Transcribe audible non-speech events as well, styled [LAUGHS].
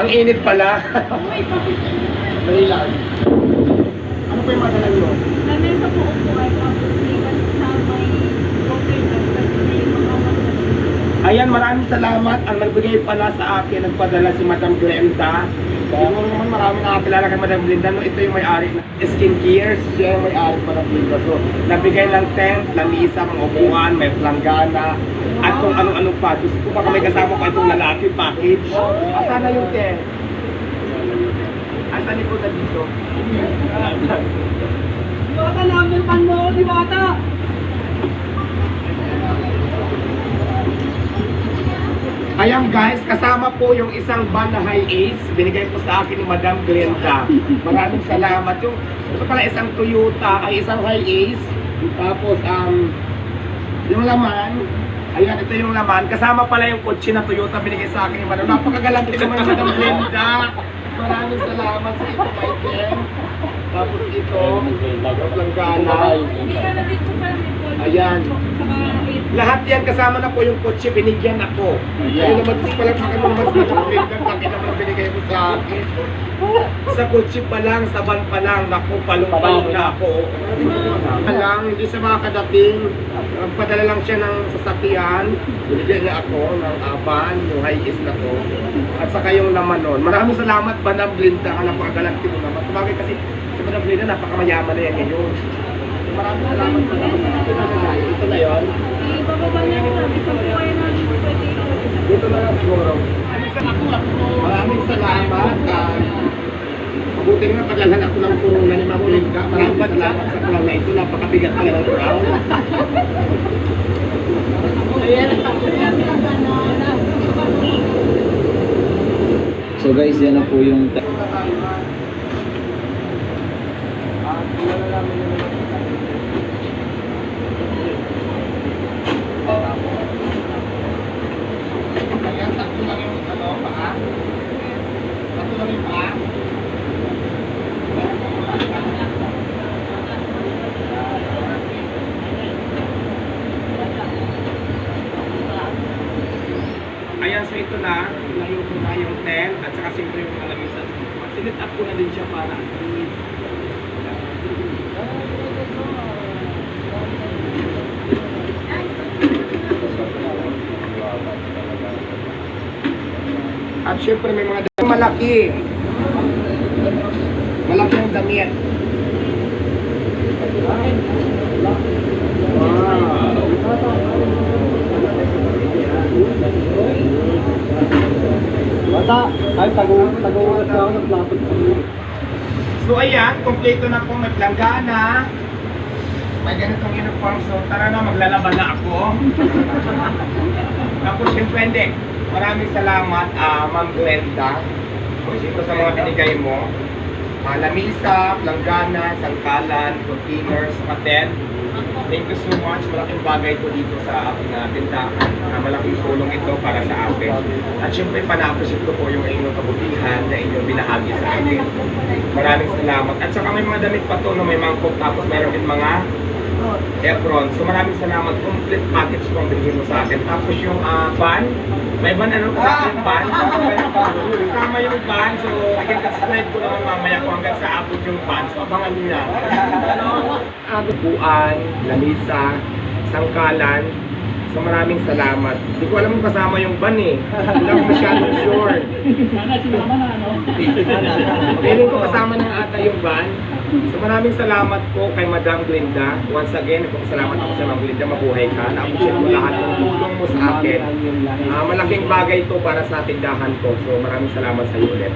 Ang init pala. Dali lang. Ano pa yung madala nyo? Lamesa po upo ay papulikan sa may Ayan, maraming salamat. Ang nagbigay pala sa akin, nagpadala si Madam Glenda. Siguro naman marami nakakilala kay Madam Glenda. No, ito yung may-ari ng skincare. Siya yung may-ari pa ng Glenda. So, nabigay ng tent, lamisa, mga upuan, may planggana, at kung ano-ano pa. Gusto ko baka may kasama ko itong lalaki package. Asan na yung tent? Asan ni na dito? Bata namin pan mo, di bata! Ayan guys, kasama po yung isang high ace. Binigay po sa akin ni Madam Glenda. Maraming salamat. Yung, ito pala isang Toyota, ay isang high ace. Tapos, um, yung laman, ayan, ito yung laman. Kasama pala yung kotse na Toyota binigay sa akin ni Madam. Napakagalante naman ni Madam Glenda. Maraming salamat sa ito, Michael. Tapos langgana. Dito call. Ayan. Lahat yan kasama na po yung kotse, binigyan ako. Ayun naman po pala kami naman sa mga kami naman binigay mo sa akin. Sa kotse pa lang, sa van pa lang, naku, palong-palong na ako. Pa lang, hindi sa mga kadating, nagpadala lang siya ng sasakyan, binigyan niya ako ng aban, yung high is na to, at saka yung laman nun. Maraming salamat, Banam Blinda, ka napakagalanti mo naman. Sabagay kasi, si Banam Blinda, napakamayaman na yan ngayon. Maraming salamat, Blinda. Ito na yun. Ibababa niya kita. Ipagbuhay na pwede. Dito na lang siguro. Maraming salamat. Uh, mabuti nga padalhan ako ng purunan ni Ma'am Linda. Maraming salamat sa plan na ito. Napakabigat pala ng brown. So guys, yan na po yung Ayan, tatlo lang yung ano, paa. Tatlo lang yung paa. Ayan, so ito na. Ilayo ko na yung tent at saka siyempre yung mga lamisa. Silit up ko na din siya para at least At syempre may mga damit malaki. Malaki ang damit. Bata, ay tago tago na ako ng plato. So ayan, kompleto na po may planggana. May ganitong uniform. So tara na, maglalaban na ako. [LAUGHS] Tapos syempre hindi. Maraming salamat, ah, Ma'am Glenda. Siyempre sa mga binigay mo. Ah, lamisa, planggana, sangkalan, containers, patent. Thank you so much. Malaking bagay po dito sa aking uh, tindahan. Ah, malaking tulong ito para sa akin. At syempre, panaprosip ko po yung inyong kabutihan na inyong binahagi sa akin. Maraming salamat. At saka may mga damit pa to na may mangkok tapos meron din mga apron. So maraming salamat. Complete package po ang binigay mo sa akin. Tapos yung ah, ban, may ban ano kasama yung [LAUGHS] ban? Kasama yung ban. So i-subscribe ko naman mamaya kung hanggang sa abot yung ban. So abangan nyo na. [LAUGHS] Agupuan, lamisa, sangkalan. So maraming salamat. Hindi ko alam kung kasama yung ban eh. Hindi ako masyadong sure. Sana si mama na ano. [LAUGHS] Feeling ko kasama na ata yung van. So maraming salamat po kay Madam Glinda. Once again, salamat ako sa Madam Glinda, mabuhay ka. Na-appreciate ko lahat ng tulong mo sa akin. Ah, malaking bagay ito para sa tindahan ko. So maraming salamat sa iyo ulit.